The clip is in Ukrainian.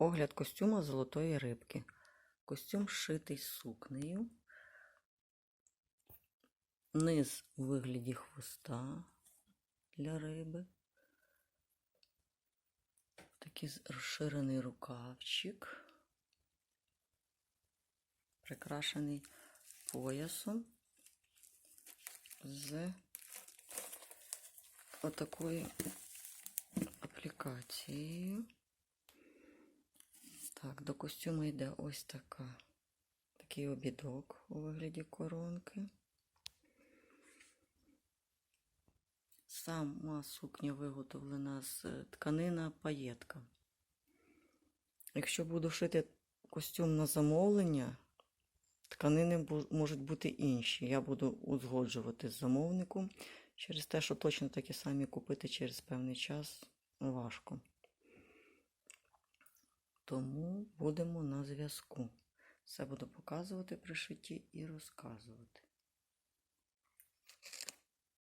Огляд костюма золотої рибки. Костюм шитий сукнею. Низ у вигляді хвоста для риби. Такий розширений рукавчик. Прикрашений поясом з отакою аплікацією. Так, до костюму йде ось така, такий обідок у вигляді коронки. Сама сукня виготовлена з тканина паєтка. Якщо буду шити костюм на замовлення, тканини можуть бути інші. Я буду узгоджувати з замовником через те, що точно такі самі купити через певний час важко. Тому будемо на зв'язку. Все буду показувати при шиті і розказувати.